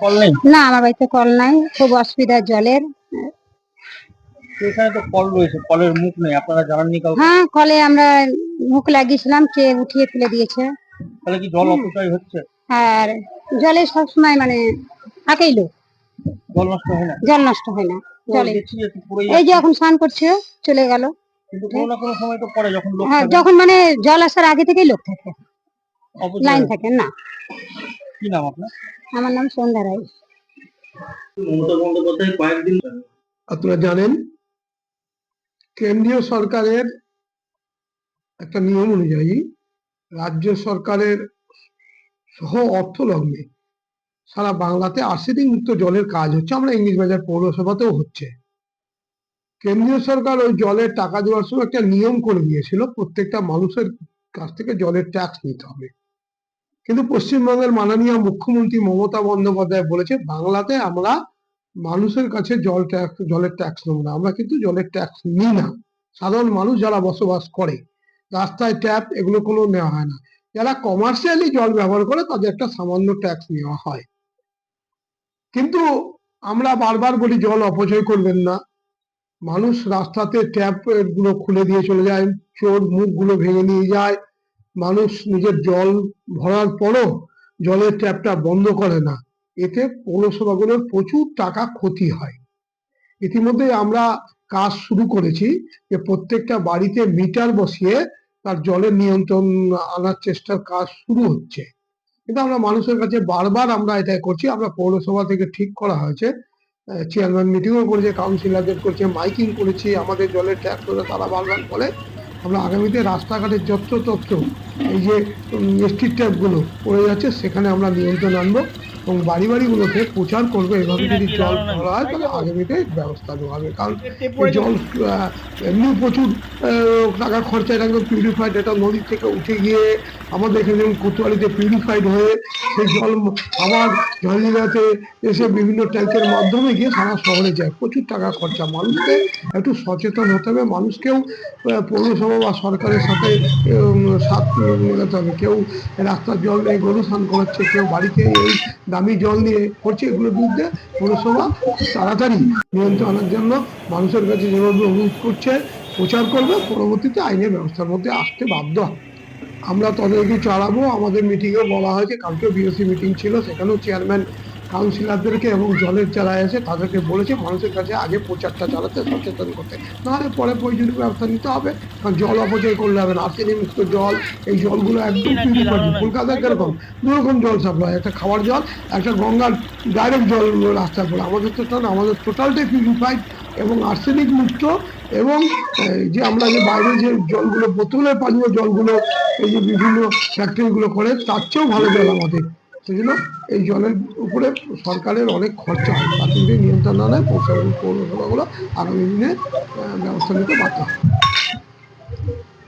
Call নেই? না আমার বাড়িতে কল নাই। খুব অসুবিধা জলের। এখানে তো কল রয়েছে কলের মুখ নেই। আপনারা জানাননি কাউকে? হ্যাঁ কলে আমরা মুখ লাগিয়েছিলাম কে উঠিয়ে ফেলে দিয়েছে। তাহলে কি জল অপচয় হচ্ছে? আর জলে সবসময় মানে থাকেই লোক। জল নষ্ট হয় না? জল নষ্ট হয় না জলে। এই যে এখন স্নান করছে চলে গেল। কিন্তু কোনো না কোনো সময় তো পরে যখন লোক হ্যাঁ যখন মানে জল আসার আগে থেকেই লোক থাকে। লাইন থাকে না। কি নাম আপনার? আমার নাম সন্ধ্যা রায়। মমতা বন্দ্যোপাধ্যায় কয়েকদিন আপনারা জানেন কেন্দ্রীয় সরকারের একটা নিয়ম অনুযায়ী রাজ্য সরকারের সহ অর্থ লগ্নে সারা বাংলাতে আর্সেনিক মুক্ত জলের কাজ হচ্ছে। আমরা ইংলিশ বাজার পৌরসভাতেও হচ্ছে। কেন্দ্রীয় সরকার ওই জলের টাকা দেওয়ার সময় একটা নিয়ম করে দিয়েছিল প্রত্যেকটা মানুষের কাছ থেকে জলের ট্যাক্স নিতে হবে। কিন্তু পশ্চিমবঙ্গের মাননীয় মুখ্যমন্ত্রী মমতা বন্দ্যোপাধ্যায় বলেছে বাংলাতে আমরা মানুষের কাছে জল ট্যাক্স জলের ট্যাক্স নেব না। আমরা কিন্তু জলের ট্যাক্স নিই না। সাধারণ মানুষ যারা বসবাস করে, রাস্তায় ট্যাপ এগুলো কোনো নেওয়া হয় না। যারা কমার্শিয়ালি জল ব্যবহার করে, তাদের একটা সামান্য ট্যাক্স নেওয়া হয়। কিন্তু আমরা বারবার বলি, জল অপচয় করবেন না। মানুষ রাস্তাতে ট্যাপগুলো খুলে দিয়ে চলে যায়, চোর মুখগুলো ভেঙে নিয়ে যায়। মানুষ নিজের জল ভরার পরও জলের ট্যাপটা বন্ধ করে না। এতে পৌরসভাগুলোর প্রচুর টাকা ক্ষতি হয়। ইতিমধ্যে আমরা কাজ শুরু করেছি যে প্রত্যেকটা বাড়িতে মিটার বসিয়ে তার জলের নিয়ন্ত্রণ আনার চেষ্টার কাজ শুরু হচ্ছে। কিন্তু আমরা মানুষের কাছে বারবার আমরা এটাই করছি, আমরা পৌরসভা থেকে ঠিক করা হয়েছে। চেয়ারম্যান মিটিংও করেছে কাউন্সিলরদের করেছে মাইকিং করেছি, আমাদের জলের করে তারা বারবার বলে। আমরা আগামীতে রাস্তাঘাটের যত্র তত্র এই যে স্ট্রিট ট্যাপগুলো পড়ে যাচ্ছে সেখানে আমরা নিয়ন্ত্রণ আনব এবং বাড়ি বাড়িগুলোতে প্রচার করব। এভাবে যদি জল ভরা হয় তাহলে আগামীতে ব্যবস্থা নেওয়া হবে। কারণ জল এমনি প্রচুর টাকা খরচা এটা পিউরিফাইড এটা নদী থেকে উঠে গিয়ে আমাদের এখানে যেমন কোতোয়ালিতে পিউরিফাইড হয়ে সেই জল আবার ঝালজিরাতে এসে বিভিন্ন ট্যাঙ্কের মাধ্যমে গিয়ে সারা শহরে যায়। প্রচুর টাকা খরচা। মানুষকে একটু সচেতন হতে হবে। মানুষকেও পৌরসভা বা সরকারের সাথে সাথ মেলাতে হবে, কেউ রাস্তার জল নিয়ে গরু স্নান করাচ্ছে, কেউ বাড়িতে এই দামি জল নিয়ে করছে, এগুলোর বিরুদ্ধে পৌরসভা তাড়াতাড়ি নিয়ন্ত্রণ আনার জন্য মানুষের কাছে যেভাবে অনুরোধ করছে, প্রচার করবে। পরবর্তীতে আইনের ব্যবস্থার মধ্যে আসতে বাধ্য হবে। আমরা তদারকি চালাবো আমাদের মিটিংয়েও বলা হয়েছে কালকে বিওসি মিটিং ছিল সেখানেও চেয়ারম্যান কাউন্সিলরদেরকে এবং জলের যারা আছে তাদেরকে বলেছে মানুষের কাছে আগে প্রচারটা চালাতে সচেতন করতে। নাহলে পরে প্রয়োজনীয় ব্যবস্থা নিতে হবে কারণ জল অপচয় করলে হবে না মুক্ত জল এই জলগুলো একদম পিউরিফাইড কলকাতায় কীরকম? দু রকম জল সাপ্লাই একটা খাওয়ার জল একটা গঙ্গার ডাইরেক্ট জল রাস্তায় পড়ে আমাদের তো আমাদের টোটালটাই পিউরিফাইড এবং আর্সেনিক মুক্ত এবং এই যে আমরা যে বাইরে যে জলগুলো, বোতলে পানীয় জলগুলো, এই যে বিভিন্ন ফ্যাক্টরিগুলো করে, তার চেয়েও ভালো জল আমাদের। সেই জন্য এই জলের উপরে সরকারের অনেক খরচা হয়। প্রাথমিক নিয়ন্ত্রণ না নেয় পৌরসভা পৌরসভাগুলো আগামী দিনে ব্যবস্থা নিতে বাধ্য